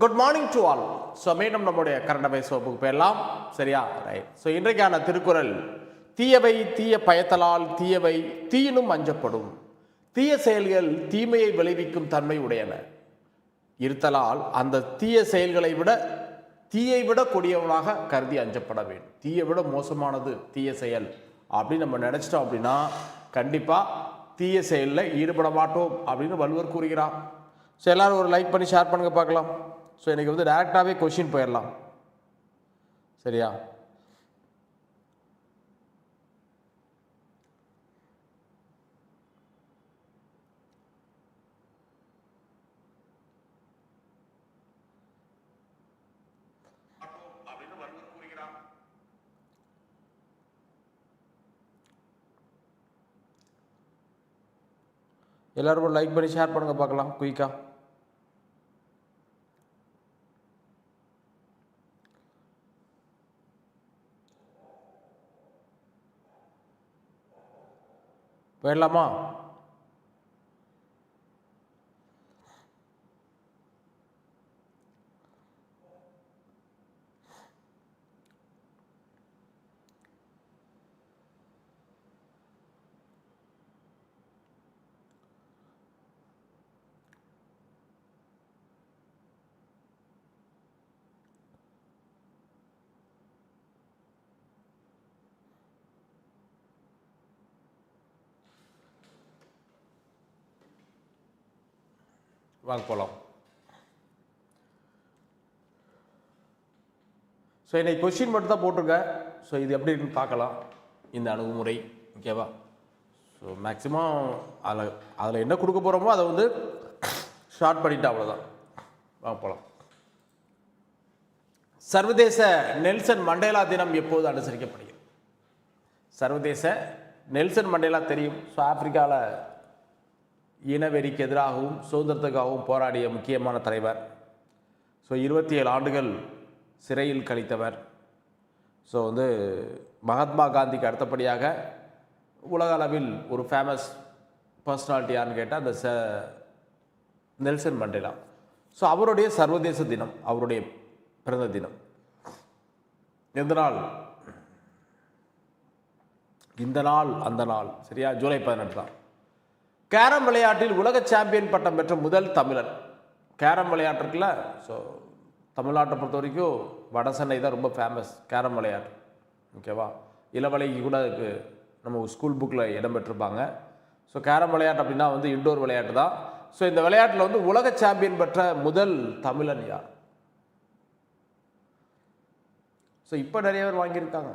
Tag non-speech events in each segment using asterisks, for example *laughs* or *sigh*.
Good morning to all so மீண்டும் நம்முடைய current சோப்புக்கு போயிடலாம். சரியா? ரைட் ஸோ இன்றைக்கான திருக்குறள் தீயவை தீய பயத்தலால் தீயவை தீயினும் அஞ்சப்படும். தீய செயல்கள் தீமையை விளைவிக்கும் தன்மை உடையன. இருத்தலால் அந்த தீய செயல்களை விட தீயை விட கொடியவனாக கருதி அஞ்சப்பட வேண்டும். தீயை விட மோசமானது தீய செயல். அப்படின்னு நம்ம நினச்சிட்டோம் அப்படின்னா கண்டிப்பாக தீய செயலில் ஈடுபட மாட்டோம் அப்படின்னு வள்ளுவர் கூறுகிறார். ஸோ எல்லோரும் ஒரு லைக் பண்ணி ஷேர் பண்ணுங்க பார்க்கலாம். ஸோ எனக்கு வந்து டேரெக்டாகவே கொஷின் போயிடலாம் சரியா? எல்லாரும் லைக் பண்ணி ஷேர் பண்ணுங்க பார்க்கலாம் குயிக்காக போயிடலாமா? வாங்க போகலாம் ஸோ இன்னைக்கு கொஷின் மட்டும் தான் போட்டிருக்கேன். ஸோ இது எப்படி இருக்குன்னு பார்க்கலாம். இந்த அணுகுமுறை ஓகேவா ஸோ மேக்ஸிமம் அதில் அதில் என்ன கொடுக்க போகிறோமோ அதை வந்து ஷார்ட் பண்ணிட்டு அவ்வளோதான் வாங்க போகலாம் சர்வதேச நெல்சன் மண்டேலா தினம் எப்போது அனுசரிக்கப்படுகிறது? சர்வதேச நெல்சன் மண்டேலா தெரியும். ஸோ ஆப்பிரிக்காவில் இனவெறிக்கு எதிராகவும் சுதந்திரத்துக்காகவும் போராடிய முக்கியமான தலைவர். ஸோ இருபத்தி ஏழு ஆண்டுகள் சிறையில் கழித்தவர். ஸோ வந்து மகாத்மா காந்திக்கு அடுத்தபடியாக உலக அளவில் ஒரு ஃபேமஸ் பர்சனாலிட்டி யாருன்னு கேட்டால் அந்த ச நெல்சன் மண்டேலா. ஸோ அவருடைய சர்வதேச தினம் அவருடைய பிறந்த தினம். எந்த நாள்? இந்த நாள் அந்த நாள். சரியா? ஜூலை பதினெட்டு தான். கேரம் விளையாட்டில் உலக சாம்பியன் பட்டம் பெற்ற முதல் தமிழன். கேரம் விளையாட்டு இருக்குல்ல ஸோ தமிழ்நாட்டை பொறுத்த வரைக்கும் வட சென்னை தான் ரொம்ப ஃபேமஸ் கேரம் விளையாட்டு. ஓகேவா இளவலைக்கு கூட அதுக்கு நம்ம ஸ்கூல் புக்கில் இடம் பெற்றிருப்பாங்க. ஸோ கேரம் விளையாட்டு அப்படின்னா வந்து இண்டோர் விளையாட்டு தான். ஸோ இந்த விளையாட்டில் வந்து உலக சாம்பியன் பெற்ற முதல் தமிழன் யார்? ஸோ இப்போ நிறைய பேர் வாங்கியிருக்காங்க.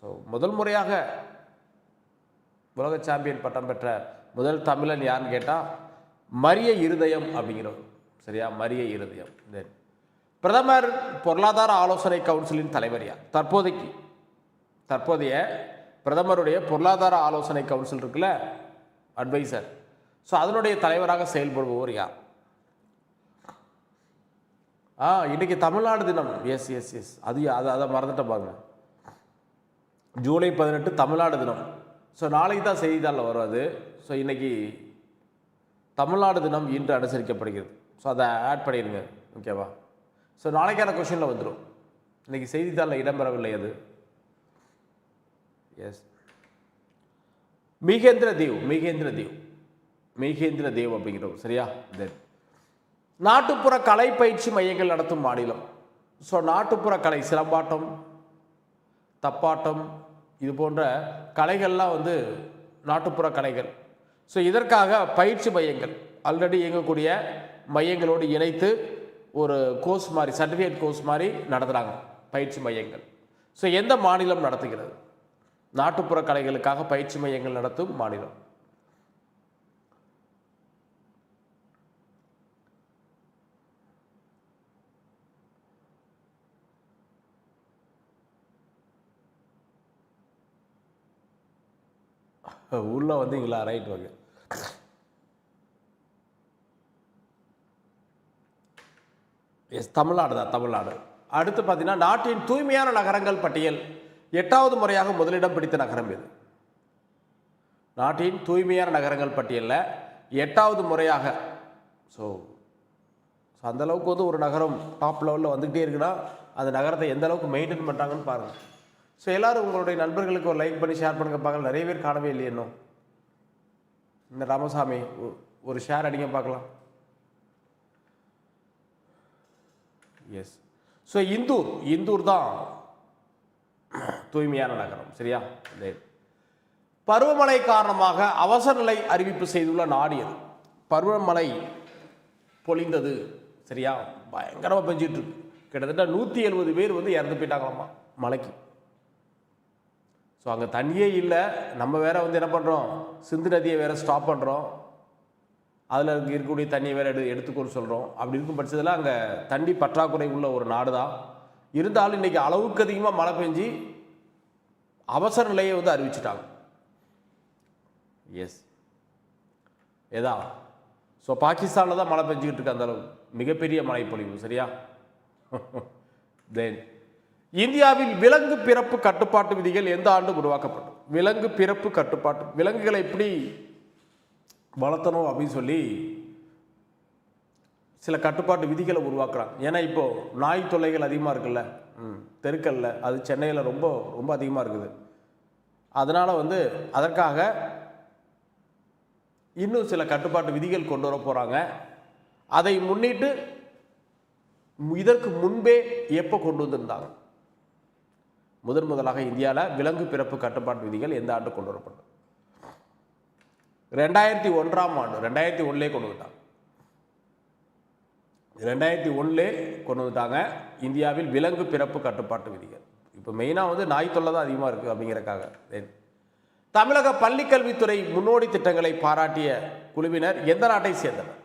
ஸோ முதல் முறையாக உலக சாம்பியன் பட்டம் பெற்ற முதல் தமிழன் யாருன்னு கேட்டால் மரிய இருதயம் அப்படிங்கிறவர். சரியா? மரிய இருதயம். தென் பிரதமர் பொருளாதார ஆலோசனை கவுன்சிலின் தலைவர் யார்? தற்போதைக்கு. தற்போதைய பிரதமருடைய பொருளாதார ஆலோசனை கவுன்சில் இருக்குல்ல அட்வைசர். ஸோ அதனுடைய தலைவராக செயல்படுபவர் யார்? ஆ இன்றைக்கி தமிழ்நாடு தினம். எஸ் எஸ் எஸ் அது அதை அதை மறந்துட்ட பாருங்க. ஜூலை பதினெட்டு தமிழ்நாடு தினம். ஸோ நாளைக்கு தான் செய்தித்தாளில் வரும் அது. ஸோ இன்றைக்கி தமிழ்நாடு தினம் இன்று அனுசரிக்கப்படுகிறது. ஸோ அதை ஆட் பண்ணிடுங்க. ஓகேவா ஸோ நாளைக்கான கொஷினில் வந்துடும் இன்றைக்கி செய்தித்தாளில் இடம்பெறவில்லை அது. எஸ் மிகேந்திர தேவ் மிகேந்திர தேவ் மிகேந்திர தேவ் அப்படிங்கிறோம் சரியா? தென் நாட்டுப்புற கலை பயிற்சி மையங்கள் நடத்தும் மாநிலம். ஸோ நாட்டுப்புற கலை சிலம்பாட்டம் தப்பாட்டம் இது போன்ற கலைகள்லாம் வந்து நாட்டுப்புற கலைகள். ஸோ இதற்காக பயிற்சி மையங்கள் ஆல்ரெடி இயங்கக்கூடிய மையங்களோடு இணைத்து ஒரு கோர்ஸ் மாதிரி சர்டிஃபிகேட் கோர்ஸ் மாதிரி நடத்துகிறாங்க பயிற்சி மையங்கள். ஸோ எந்த மாநிலம் நடத்துகிறது? நாட்டுப்புற கலைகளுக்காக பயிற்சி மையங்கள் நடத்தும் மாநிலம். உள்ளே வந்தீங்களா ரைட் ஓகே எஸ் தமிழ்நாடு தான் தமிழ்நாடு. அடுத்து பார்த்தீங்கன்னா நாட்டின் தூய்மையான நகரங்கள் பட்டியல். எட்டாவது முறையாக முதலிடம் பிடித்த நகரம் இது நாட்டின் தூய்மையான நகரங்கள் பட்டியலில் எட்டாவது முறையாக. ஸோ ஸோ வந்து ஒரு நகரம் டாப் லெவலில் வந்துக்கிட்டே இருக்குன்னா அந்த நகரத்தை எந்த அளவுக்கு மெயின்டைன் பண்ணுறாங்கன்னு பாருங்கள் ஸோ எல்லாரும் உங்களுடைய நண்பர்களுக்கு ஒரு லைக் பண்ணி ஷேர் பண்ணுங்க. பார்க்கலாம் நிறைய பேர் காணவே இல்லையே இன்னும். இந்த ராமசாமி ஒ- ஒரு ஷேர் அடிங்க பார்க்கலாம். எஸ் ஸோ இந்தூர் இந்தூர் தான் தூய்மையான நகரம் சரியா? பருவமழை காரணமாக அவசர நிலை அறிவிப்பு செய்துள்ள நாடு அது பருவமழை பொழிந்தது சரியா? பயங்கரமாக பெஞ்சிட்டு இருக்கு. கிட்டத்தட்ட நூற்றி எழுபது பேர் வந்து இறந்து போயிட்டாங்களாமா மழைக்கு ஸோ அங்கே தண்ணியே இல்லை. நம்ம வேற வந்து என்ன பண்ணுறோம் சிந்து நதியை வேற ஸ்டாப் பண்ணுறோம் அதில் இருக்கக்கூடிய தண்ணியை வேற எடு எடுத்துக்கொள்ள சொல்கிறோம் அப்படி இருக்கும் பட்சத்தில் அங்கே தண்ணி பற்றாக்குறை உள்ள ஒரு நாடு தான் இருந்தாலும் இன்றைக்கி அளவுக்கு அதிகமாக மழை பெஞ்சு அவசர நிலையை வந்து அறிவிச்சிட்டாங்க. எஸ் ஏதா? ஸோ பாகிஸ்தானில் தான் மழை பெஞ்சிக்கிட்டு இருக்கு அந்த அளவு மிகப்பெரிய மழை பொழிவு சரியா? *laughs* தென் இந்தியாவில் விலங்கு பிறப்பு கட்டுப்பாட்டு விதிகள் எந்த ஆண்டு உருவாக்கப்பட்டது விலங்கு பிறப்பு கட்டுப்பாட்டு விலங்குகளை எப்படி வளர்த்தணும் அப்படின்னு சொல்லி சில கட்டுப்பாட்டு விதிகளை உருவாக்குறாங்க. ஏன்னா இப்போது நாய் தொல்லைகள் அதிகமாக இருக்குல்ல? ம், தெருக்கல்ல அது சென்னையில் ரொம்ப ரொம்ப அதிகமாக இருக்குது. அதனால் வந்து அதற்காக இன்னும் சில கட்டுப்பாட்டு விதிகள் கொண்டு வர போகிறாங்க அதை முன்னிட்டு இதற்கு முன்பே எப்போ கொண்டு வந்திருந்தாங்க? முதன் முதலாக இந்தியாவில் விலங்கு பிறப்பு கட்டுப்பாட்டு விதிகள் எந்த ஆண்டு கொண்டு வரப்பட்டது? ரெண்டாயிரத்தி ஒன்றாம் ஆண்டு ரெண்டாயிரத்தி ஒன்றுலே கொண்டு வந்துட்டாங்க. ரெண்டாயிரத்தி ஒன்றுலே கொண்டு வந்துட்டாங்க இந்தியாவில் விலங்கு பிறப்பு கட்டுப்பாட்டு விதிகள். இப்போ மெயினாக வந்து நாய் தொல்லை தான் அதிகமாக இருக்குது அப்படிங்கிறக்காக தமிழக பள்ளிக்கல்வித்துறை முன்னோடி திட்டங்களை பாராட்டிய குழுவினர் எந்த நாட்டை சேர்ந்தனர்?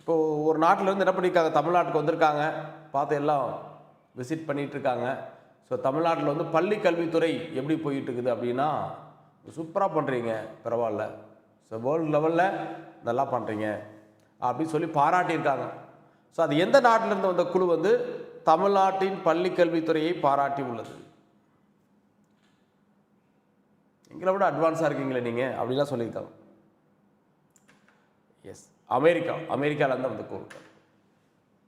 இப்போது ஒரு நாட்டிலேருந்து என்ன பண்ணியிருக்காங்க தமிழ்நாட்டுக்கு வந்திருக்காங்க. பார்த்து எல்லாம் விசிட் பண்ணிகிட்ருக்காங்க இருக்காங்க. ஸோ தமிழ்நாட்டில் வந்து பள்ளி கல்வித்துறை எப்படி போயிட்டு இருக்குது அப்படின்னா சூப்பராக பண்ணுறீங்க பரவாயில்ல. ஸோ வேர்ல்டு லெவலில் நல்லா பண்ணுறீங்க அப்படின்னு சொல்லி பாராட்டியிருக்காங்க. ஸோ அது எந்த நாட்டிலேருந்து வந்த குழு வந்து தமிழ்நாட்டின் பள்ளி கல்வித்துறையை பாராட்டி உள்ளது? எங்களை விட அட்வான்ஸாக இருக்கீங்களே நீங்கள் அப்படிலாம் சொல்லியிருக்காங்க எஸ் அமெரிக்கா அமெரிக்காவிலேருந்து வந்த குழு.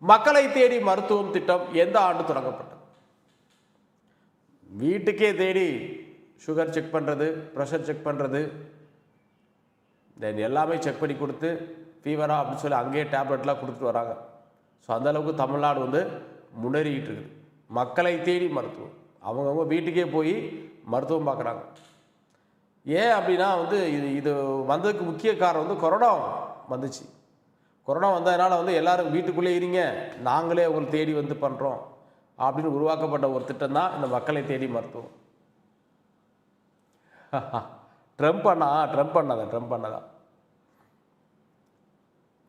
மக்களை தேடி மருத்துவம் திட்டம் எந்த ஆண்டு தொடங்கப்பட்டது? வீட்டுக்கே தேடி சுகர் செக் பண்ணுறது ப்ரெஷர் செக் பண்ணுறது தென் எல்லாமே செக் பண்ணி கொடுத்து ஃபீவரா அப்படின்னு சொல்லி அங்கேயே டேப்லெட்லாம் கொடுத்துட்டு வராங்க. ஸோ அந்த அளவுக்கு தமிழ்நாடு வந்து முன்னேறிக்கிட்டு இருக்குது. மக்களை தேடி மருத்துவம். அவங்கவுங்க வீட்டுக்கே போய் மருத்துவம் பார்க்குறாங்க. ஏன் அப்படின்னா வந்து இது இது வந்ததுக்கு முக்கிய காரணம் வந்து கொரோனா வந்துச்சு. கொரோனா வந்ததுனால வந்து எல்லோரும் வீட்டுக்குள்ளே இருங்க. நாங்களே உங்களை தேடி வந்து பண்ணுறோம் அப்படின்னு உருவாக்கப்பட்ட ஒரு திட்டம் தான் இந்த மக்களை தேடி மருத்துவம். *laughs* ட்ரம்ப் பண்ணா ட்ரம்ப் பண்ணாத ட்ரம்ப் பண்ணதா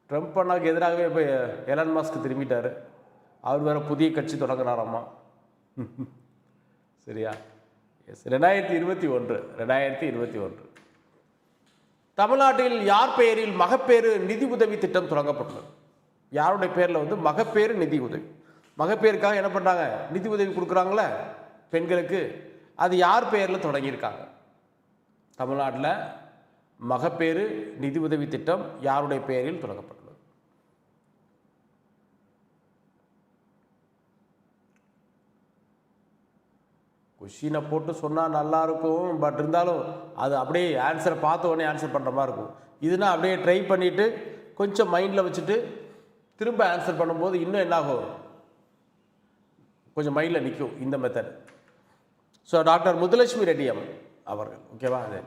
ட்ரம்ப் பண்ணாக்கு எதிராகவே இப்போ எலன் மாஸ்க் திரும்பிட்டார். அவர் வேறு புதிய கட்சி தொடங்கினாராம்மா *laughs* சரியா? எஸ் ரெண்டாயிரத்தி இருபத்தி ஒன்று ரெண்டாயிரத்தி இருபத்தி ஒன்று. தமிழ்நாட்டில் யார் பெயரில் மகப்பேறு நிதி உதவி திட்டம் தொடங்கப்பட்டுள்ளது? யாருடைய பேரில் வந்து மகப்பேறு நிதி உதவி? மகப்பேருக்காக என்ன பண்ணுறாங்க நிதி உதவி கொடுக்குறாங்களே பெண்களுக்கு. அது யார் பெயரில் தொடங்கியிருக்காங்க? தமிழ்நாட்டில் மகப்பேறு நிதி உதவி திட்டம் யாருடைய பெயரில் தொடங்கப்பட்டுள்ளது? கொஷினை போட்டு சொன்னால் நல்லா இருக்கும் பட் இருந்தாலும் அது அப்படியே ஆன்சரை பார்த்த உடனே ஆன்சர் பண்ணுற மாதிரி இருக்கும். இதுனா அப்படியே ட்ரை பண்ணிவிட்டு கொஞ்சம் மைண்டில் வச்சுட்டு திரும்ப ஆன்சர் பண்ணும்போது இன்னும் என்னாகும் கொஞ்சம் மைண்டில் நிற்கும் இந்த method so doctor Muthulakshmi Reddy அம்மன் அவர்கள் ஓகேவா அது.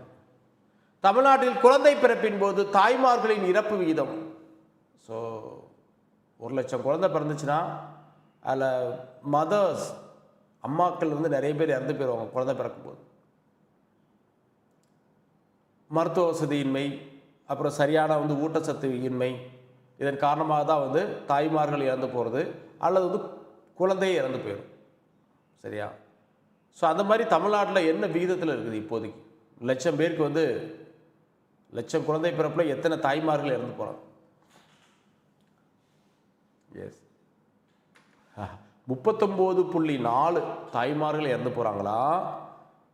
தமிழ்நாட்டில் குழந்தை பிறப்பின் போது தாய்மார்களின் இறப்பு விகிதம் ஸோ ஒரு லட்சம் குழந்தை பிறந்துச்சுன்னா அதில் மதர்ஸ் அம்மாக்கள் வந்து நிறைய பேர் இறந்து போயிடுவாங்க குழந்தை பிறக்கும்போது. மருத்துவ வசதியின்மை அப்புறம் சரியான வந்து ஊட்டச்சத்து இன்மை இதன் காரணமாக தான் வந்து தாய்மார்கள் இறந்து போகிறது அல்லது வந்து குழந்தையே இறந்து போயிடும். சரியா? ஸோ அந்த மாதிரி தமிழ்நாட்டில் என்ன விகிதத்தில் இருக்குது இப்போதைக்கு? லட்சம் பேருக்கு வந்து லட்சம் குழந்தை பிறப்பில் எத்தனை தாய்மார்கள் இறந்து போகிறாங்க எஸ் முப்பத்தொம்போது புள்ளி நாலு தாய்மார்கள் இறந்து போகிறாங்களா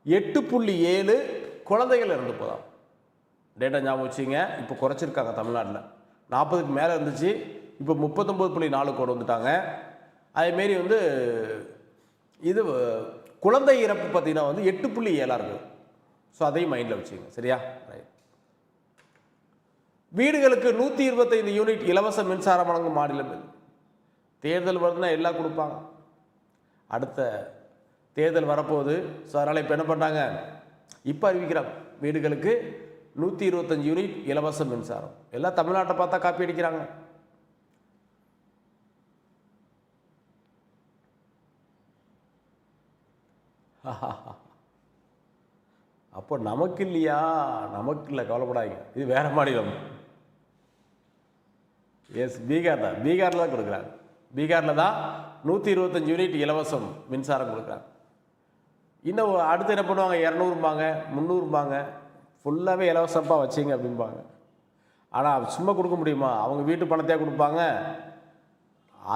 எட்டு புள்ளி ஏழு குழந்தைகள் இறந்து போதான் டேட்டா ஞாபகம் வச்சுங்க இப்போ குறைச்சிருக்காங்க தமிழ்நாட்டில். நாற்பதுக்கு மேலே இருந்துச்சு. இப்போ முப்பத்தொம்போது புள்ளி நாலு கொண்டு வந்துட்டாங்க. அதேமாரி வந்து இது குழந்தை இறப்பு பார்த்தீங்கன்னா வந்து எட்டு புள்ளி ஏழாக இருக்கும் ஸோ அதையும் மைண்டில் வச்சுக்கோங்க. சரியா? ரைட் வீடுகளுக்கு நூற்றி இருபத்தைந்து யூனிட் இலவச மின்சாரம் வழங்கும் மாநிலம் இது தேர்தல் வருதுன்னா எல்லாம் கொடுப்பாங்க. அடுத்த தேர்தல் வரப்போகுது. ஸோ அதனால் இப்போ என்ன பண்ணுறாங்க இப்போ அறிவிக்கிறாங்க வீடுகளுக்கு நூற்றி இருபத்தஞ்சு யூனிட் இலவச மின்சாரம். எல்லாம் தமிழ்நாட்டை பார்த்தா காப்பி அடிக்கிறாங்க. *laughs* அப்போ நமக்கு இல்லையா நமக்கு இல்லை கவலைப்படாதீங்க. இது வேறு மாநிலம். எஸ் பீகார் தான் பீகாரில் தான் கொடுக்குறாங்க. பீகாரில் தான் நூற்றி இருபத்தஞ்சு யூனிட் இலவசம் மின்சாரம் கொடுக்குறாங்க. இன்னும் அடுத்து என்ன பண்ணுவாங்க? இரநூறுபாங்க முந்நூறுபாங்க ஃபுல்லாகவே இலவசப்பாக வச்சிங்க அப்படிம்பாங்க. ஆனால் சும்மா கொடுக்க முடியுமா? அவங்க வீட்டு பணத்தையே கொடுப்பாங்க.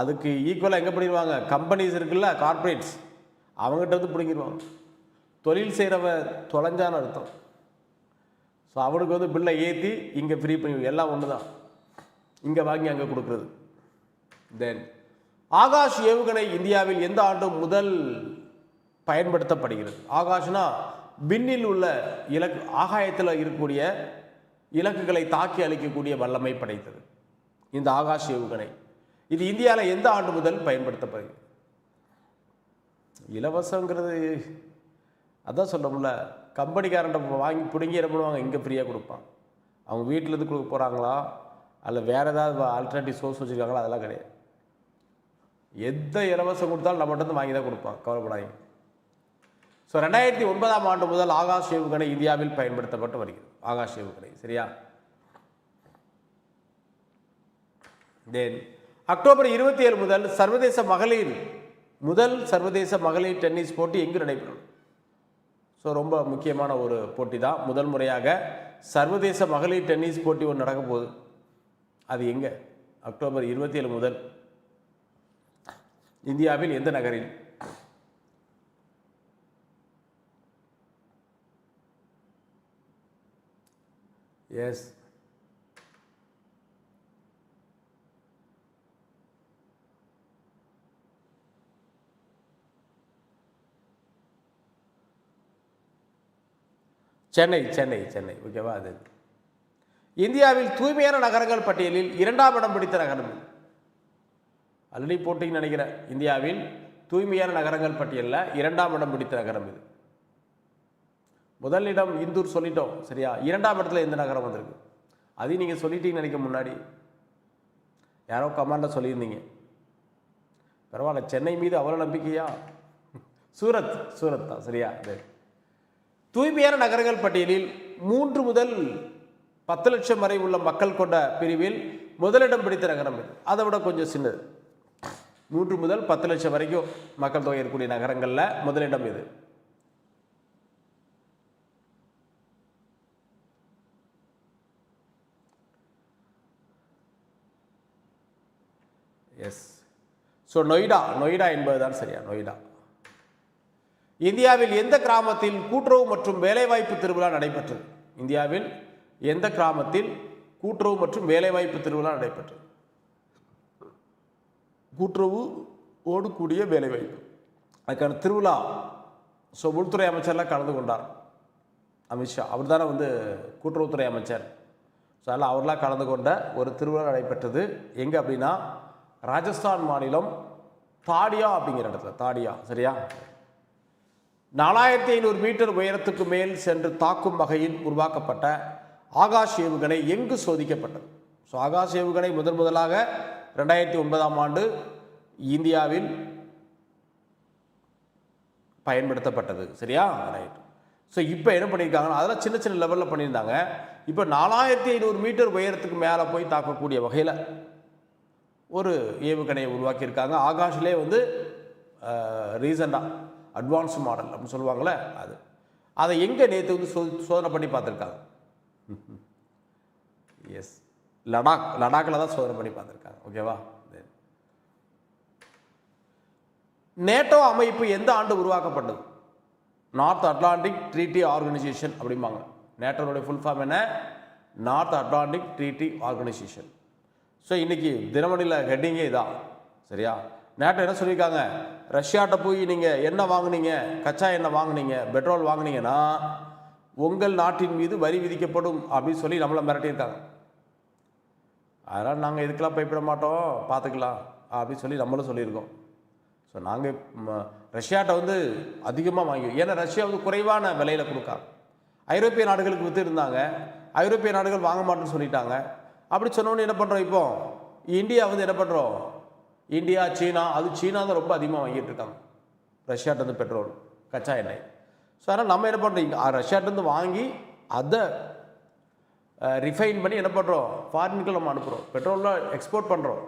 அதுக்கு ஈக்குவலாக எங்கே பண்ணிடுவாங்க? கம்பெனிஸ் இருக்குல்ல கார்ப்பரேட்ஸ் அவங்ககிட்ட வந்து பிடுங்கிடுவான் தொழில் செய்கிறவன் தொலைஞ்சான்னு அர்த்தம். ஸோ அவனுக்கு வந்து பில்லை ஏற்றி இங்கே ஃப்ரீ பண்ணி எல்லாம் ஒன்று தான் இங்கே வாங்கி அங்கே கொடுக்குறது. தென் ஆகாஷ் ஏவுகணை இந்தியாவில் எந்த ஆண்டும் முதல் பயன்படுத்தப்படுகிறது? ஆகாஷ்னா விண்ணில் உள்ள இலக்கு ஆகாயத்தில் இருக்கக்கூடிய இலக்குகளை தாக்கி அளிக்கக்கூடிய வல்லமை படைத்தது. இந்த ஆகாஷ் ஏவுகணை. இது இந்தியாவில் எந்த ஆண்டு முதல் பயன்படுத்தப்படுகிறது? இலவசங்கிறது அதான் சொல்கிறோம்ல கம்பெனிக்காரன்ட்ட வாங்கி பிடுங்கி என்ன பண்ணுவாங்க? இங்கே ஃப்ரீயாக கொடுப்பான். அவங்க வீட்டிலேருந்து கொடுக்க போகிறாங்களா அல்ல வேறு ஏதாவது ஆல்டர்னேட்டிவ் சோர்ஸ் வச்சுருக்காங்களா? அதெல்லாம் கிடையாது. எந்த இலவசம் கொடுத்தாலும் நம்மகிட்ட இருந்து வாங்கி தான் கொடுப்பான். கவலைப்படாதீங்க. ஸோ ரெண்டாயிரத்தி ஒன்பதாம் ஆண்டு முதல் ஆகாஷ் ஏவுகணை இந்தியாவில் பயன்படுத்தப்பட்டு வருகிறது. ஆகாஷ் ஏவுகணை சரியா? தென் அக்டோபர் இருபத்தி ஏழு முதல் சர்வதேச மகளிர் முதல் சர்வதேச மகளிர் டென்னிஸ் போட்டி எங்கு நடைபெறும்? ஸோ ரொம்ப முக்கியமான ஒரு போட்டி தான் முதல் முறையாக சர்வதேச மகளிர் டென்னிஸ் போட்டி ஒன்று நடக்க போகுது. அது எங்கே? அக்டோபர் இருபத்தி ஏழு முதல் இந்தியாவில் எந்த நகரில்? எஸ் சென்னை சென்னை சென்னை. ஓகேவா அது? இந்தியாவில் தூய்மையான நகரங்கள் பட்டியலில் இரண்டாம் இடம் பிடித்த நகரம் இது. ஆல்ரெடி போட்டிங்கன்னு நினைக்கிறேன். இந்தியாவில் தூய்மையான நகரங்கள் பட்டியலில் இரண்டாம் இடம் பிடித்த நகரம் இது. முதல் இடம் இந்தூர் சொல்லிட்டோம் சரியா? இரண்டாம் இடத்துல எந்த நகரம் வந்திருக்கு. அதையும் நீங்கள் சொல்லிட்டீங்கன்னு நினைக்க முன்னாடி. யாரோ கமாண்டில் சொல்லியிருந்தீங்க. பரவாயில்ல சென்னை மீது அவ்வளோ நம்பிக்கையா? சூரத் சூரத் தான் சரியா? இது தூய்மையான நகரங்கள் பட்டியலில் மூன்று முதல் பத்து லட்சம் வரை உள்ள மக்கள் கொண்ட பிரிவில் முதலிடம் பிடித்த நகரம் இது. அதை விட கொஞ்சம் சின்னது. மூன்று முதல் பத்து லட்சம் வரைக்கும் மக்கள் தொகை இருக்கக்கூடிய நகரங்களில் முதலிடம் இது. எஸ் ஸோ நொய்டா நொய்டா என்பதுதான் சரியா? நொய்டா. இந்தியாவில் எந்த கிராமத்தில் கூட்டுறவு மற்றும் வேலைவாய்ப்பு திருவிழா நடைபெற்றது? இந்தியாவில் எந்த கிராமத்தில் கூட்டுறவு மற்றும் வேலைவாய்ப்பு திருவிழா நடைபெற்றது? கூட்டுறவு ஓடக்கூடிய வேலைவாய்ப்பு. அதுக்கான திருவிழா ஸோ உள்துறை அமைச்சர்லாம் கலந்து கொண்டார். அமித்ஷா அவர் தானே வந்து கூட்டுறவுத்துறை அமைச்சர். ஸோ அதில் அவர்லாம் கலந்து கொண்ட ஒரு திருவிழா நடைபெற்றது. எங்கே அப்படின்னா ராஜஸ்தான் மாநிலம் தாடியா அப்படிங்கிற இடத்துல. தாடியா சரியா? நாலாயிரத்தி ஐநூறு மீட்டர் உயரத்துக்கு மேல் சென்று தாக்கும் வகையில் உருவாக்கப்பட்ட ஆகாஷ் ஏவுகணை எங்கு சோதிக்கப்பட்டது? ஸோ ஆகாஷ் ஏவுகணை முதன் முதலாக ரெண்டாயிரத்தி ஒன்பதாம் ஆண்டு இந்தியாவில் பயன்படுத்தப்பட்டது. சரியா? ரைட் ஸோ இப்போ என்ன பண்ணியிருக்காங்கன்னா அதெல்லாம் சின்ன சின்ன லெவலில் பண்ணியிருந்தாங்க. இப்போ நாலாயிரத்தி ஐநூறு மீட்டர் உயரத்துக்கு மேலே போய் தாக்கக்கூடிய வகையில் ஒரு ஏவுகணையை உருவாக்கியிருக்காங்க. ஆகாஷ்லேயே வந்து ரீசண்டாக அட்வான்ஸ் மாடல் அப்படின்னு சொல்லுவாங்களே அது. அதை எங்கே நேற்று வந்து சோ சோதனை பண்ணி பார்த்துருக்காங்க? எஸ் லடாக் லடாக்கில் தான் சோதனை பண்ணி பார்த்துருக்காங்க. ஓகேவா நேட்டோ அமைப்பு எந்த ஆண்டு உருவாக்கப்பட்டது? நார்த் அட்லாண்டிக் ட்ரீட்டி ஆர்கனைசேஷன் அப்படிம்பாங்க. நேட்டோனுடைய ஃபுல் ஃபார்ம் என்ன? North Atlantic Treaty Organisation so இன்னைக்கு தினமணியில் ஹெட்டிங்கே இதான். சரியா? நேட்டோ என்ன சொல்லியிருக்காங்க? ரஷ்யாட்ட போய் நீங்கள் என்ன வாங்குனீங்க? கச்சா எண்ணெய் வாங்கினீங்க? பெட்ரோல் வாங்கினீங்கன்னா உங்கள் நாட்டின் மீது வரி விதிக்கப்படும் அப்படின்னு சொல்லி நம்மளை மிரட்டியிருக்காங்க. அதனால் நாங்கள் இதுக்கெல்லாம் பயப்பட மாட்டோம். பார்த்துக்கலாம் அப்படின்னு சொல்லி நம்மளும் சொல்லியிருக்கோம். ஸோ நாங்கள் ரஷ்யாட்ட வந்து அதிகமாக வாங்கி ஏன்னா ரஷ்யா வந்து குறைவான விலையில் கொடுக்காங்க. ஐரோப்பிய நாடுகளுக்கு விற்று இருந்தாங்க ஐரோப்பிய நாடுகள் வாங்க மாட்டேன்னு சொல்லிட்டாங்க. அப்படி சொன்னோன்னு என்ன பண்ணுறோம் இப்போ? இந்தியா வந்து என்ன பண்ணுறோம் இந்தியா சீனா அது சீனா தான் ரொம்ப அதிகமாக வாங்கிட்டு இருக்காங்க ரஷ்யாட்டேருந்து பெட்ரோல் கச்சா எண்ணெய். ஸோ அதனால் நம்ம என்ன பண்ணுறோம் ரஷ்யாட்டேருந்து வாங்கி அதை ரிஃபைன் பண்ணி என்ன பண்ணுறோம் ஃபாரினுக்கு நம்ம அனுப்புகிறோம் பெட்ரோலில் எக்ஸ்போர்ட் பண்ணுறோம்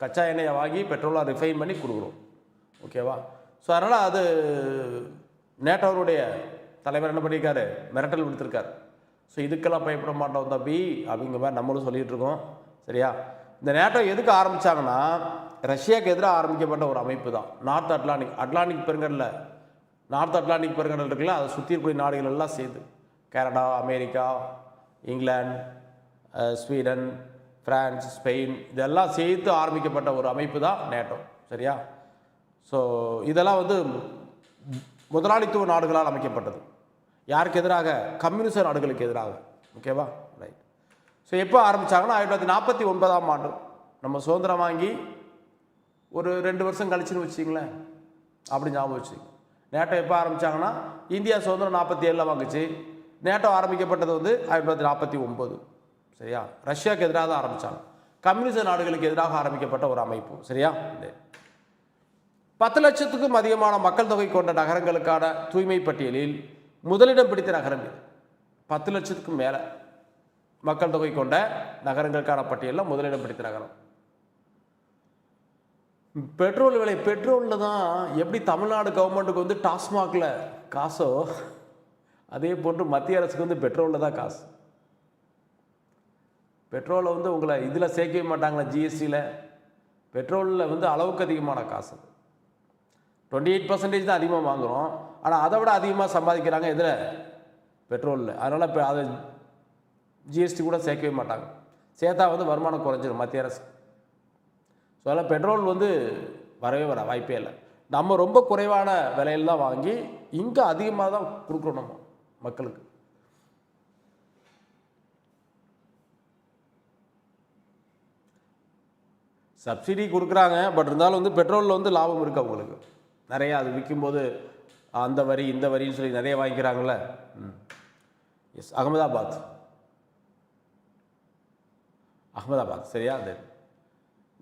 கச்சா எண்ணெயை வாங்கி பெட்ரோலாக ரிஃபைன் பண்ணி கொடுக்குறோம். ஓகேவா ஸோ அதனால் அது நேட்டோருடைய தலைவர் என்ன பண்ணியிருக்காரு மிரட்டல் விடுத்திருக்காரு. ஸோ இதுக்கெல்லாம் பயப்பட மாட்டோம் தம்பி அப்படிங்கிற மாதிரி நம்மளும் சொல்லிகிட்டு இருக்கோம். சரியா? இந்த நேட்டோ எதுக்கு ஆரம்பிச்சாங்கன்னா ரஷ்யாவுக்கு எதிராக ஆரம்பிக்கப்பட்ட ஒரு அமைப்பு தான். நார்த் அட்லாண்டிக் அட்லாண்டிக் பெருங்கடலில் நார்த் அட்லாண்டிக் பெருங்கடல் இருக்குல்ல அதை சுற்றி இருக்கக்கூடிய நாடுகள் எல்லாம் சேர்ந்து. Canada America England Sweden France Spain இதெல்லாம் சேர்த்து ஆரம்பிக்கப்பட்ட ஒரு அமைப்பு தான் நேட்டோ சரியா? ஸோ இதெல்லாம் வந்து முதலாளித்துவ நாடுகளால் அமைக்கப்பட்டது. யாருக்கு எதிராக? கம்யூனிச நாடுகளுக்கு எதிராக. ஓகேவா? ஸோ எப்போ ஆரம்பிச்சாங்கன்னா ஆயிரத்தி தொள்ளாயிரத்தி நாற்பத்தி ஒன்பதாம் ஆண்டு. நம்ம சுதந்திரம் வாங்கி ஒரு ரெண்டு வருஷம் கழிச்சுன்னு வச்சிங்களேன் அப்படி ஞாபகம் வச்சு நேட்டோ எப்போ ஆரம்பித்தாங்கன்னா இந்தியா சுதந்திரம் நாற்பத்தி ஏழில் வாங்குச்சு நேட்டோ ஆரம்பிக்கப்பட்டது வந்து ஆயிரத்தி தொள்ளாயிரத்தி நாற்பத்தி ஒம்பது சரியா? ரஷ்யாவுக்கு எதிராக தான் ஆரம்பித்தாங்க கம்யூனிச நாடுகளுக்கு எதிராக ஆரம்பிக்கப்பட்ட ஒரு அமைப்பு. சரியா? பத்து லட்சத்துக்கும் அதிகமான மக்கள் தொகை கொண்ட நகரங்களுக்கான தூய்மை பட்டியலில் முதலிடம் பிடித்த நகரம் இது. பத்து லட்சத்துக்கும் மேலே. மக்கள் தொகை கொண்ட நகரங்களுக்கான பட்டியலில் முதலிடம் பிடித்த நகரம். பெட்ரோல் விலை பெட்ரோலில் தான் எப்படி தமிழ்நாடு கவர்மெண்ட்டுக்கு வந்து டாஸ்மாகில் காசோ அதே போன்று மத்திய அரசுக்கு வந்து பெட்ரோலில் தான் காசு. பெட்ரோலை வந்து உங்களை இதில் சேர்க்கவே மாட்டாங்களா ஜிஎஸ்டியில் பெட்ரோலில் வந்து அளவுக்கு அதிகமான காசு. டுவெண்ட்டி எயிட் பர்சன்டேஜ் தான் அதிகமாக வாங்குகிறோம் ஆனால் அதை விட அதிகமாக சம்பாதிக்கிறாங்க இதில் பெட்ரோலில். அதனால் இப்போ அதை ஜிஎஸ்டி கூட சேர்க்கவே மாட்டாங்க. சேர்த்தா வந்து வருமானம் குறைஞ்சிரும் மத்திய அரசு. ஸோ அதனால் பெட்ரோல் வந்து வரவே வர வாய்ப்பே இல்லை. நம்ம ரொம்ப குறைவான விலையில் தான் வாங்கி இங்கே அதிகமாக தான் கொடுக்குறோம் நம்ம மக்களுக்கு. சப்சிடி கொடுக்குறாங்க பட் இருந்தாலும் வந்து பெட்ரோலில் வந்து லாபம் இருக்குது அவங்களுக்கு நிறையா அது விற்கும்போது அந்த வரி இந்த வரின்னு சொல்லி நிறைய வாங்கிக்கிறாங்கல்ல? எஸ் அகமதாபாத். அகமதாபாத் சரியா? அது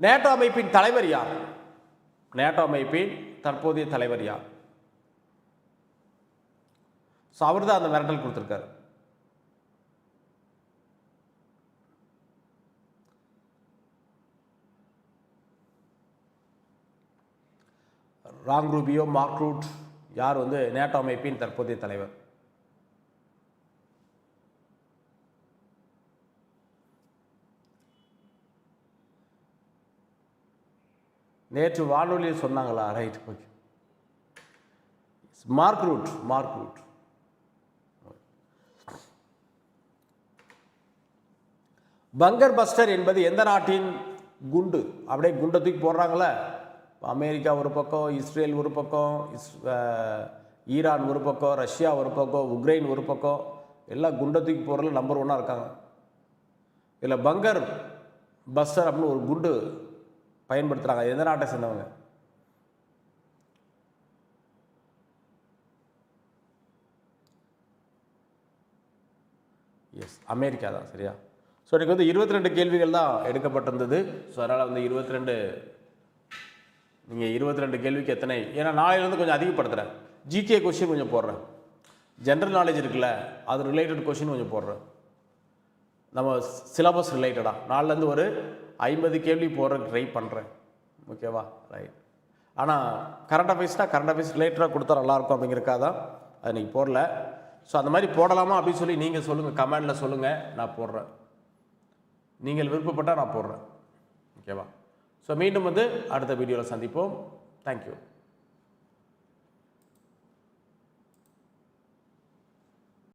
நேட்டோ அமைப்பின் தலைவர் யார்? நேட்டோ அமைப்பின் தற்போதைய தலைவர் யார்? ஸோ அவர் தான் அந்த மிரட்டல் கொடுத்துருக்காரு. ராங் ரூபியோ மார்க் ரூட் யார் வந்து நேட்டோ அமைப்பின் தற்போதைய தலைவர்? நேற்று வானொலியில் சொன்னாங்களா? Right okay Mark Rutte Mark Rutte bunker buster என்பது எந்த நாட்டின் குண்டு? அப்படியே குண்டை தூக்கி போடுறாங்களே அமெரிக்கா ஒரு பக்கம் இஸ்ரேல் ஒரு பக்கம் இஸ் ஈரான் ஒரு பக்கம் ரஷ்யா ஒரு பக்கம் உக்ரைன் ஒரு பக்கம். எல்லாம் குண்டை தூக்கி போடுறதுல நம்பர் ஒன்னாக இருக்காங்க. இதில் பங்கர் பஸ்டர் அப்படின்னு ஒரு குண்டு பயன்படுத்துகிறாங்க எந்த நாட்டை சேர்ந்தவங்க? எஸ் அமெரிக்கா தான் சரியா? ஸோ எனக்கு வந்து இருபத்தி ரெண்டு கேள்விகள் தான் எடுக்கப்பட்டிருந்தது. ஸோ அதனால் வந்து இருபத்தி ரெண்டு நீங்கள் இருபத்தி ரெண்டு கேள்விக்கு எத்தனை? ஏன்னா நாளையிலேருந்து கொஞ்சம் அதிகப்படுத்துகிறேன் ஜிகே கொஷின் கொஞ்சம் போடுறேன். ஜென்ரல் நாலேஜ் இருக்குல்ல அது ரிலேட்டட் கொஷின் கொஞ்சம் போடுறேன். நம்ம சிலபஸ் ரிலேட்டடாக நாலுலேருந்து ஒரு ஐம்பது கேள்வி போடுறதுக்கு ட்ரை பண்ணுறேன் ஓகேவா ரைட் ஆனால் கரண்ட் அஃபேர்ஸ்னால் கரண்ட் அஃபேர்ஸ் ரிலேட்டடாக கொடுத்தா நல்லாயிருக்கும் அப்படிங்கிறக்காக தான் அது நீங்கள் போடல. ஸோ அந்த மாதிரி போடலாமா அப்படின்னு சொல்லி நீங்கள் சொல்லுங்கள் கமெண்டில் சொல்லுங்கள் நான் போடுறேன். நீங்கள் விருப்பப்பட்டால் நான் போடுறேன். ஓகேவா ஸோ மீண்டும் வந்து அடுத்த வீடியோவில் சந்திப்போம். தேங்க்யூ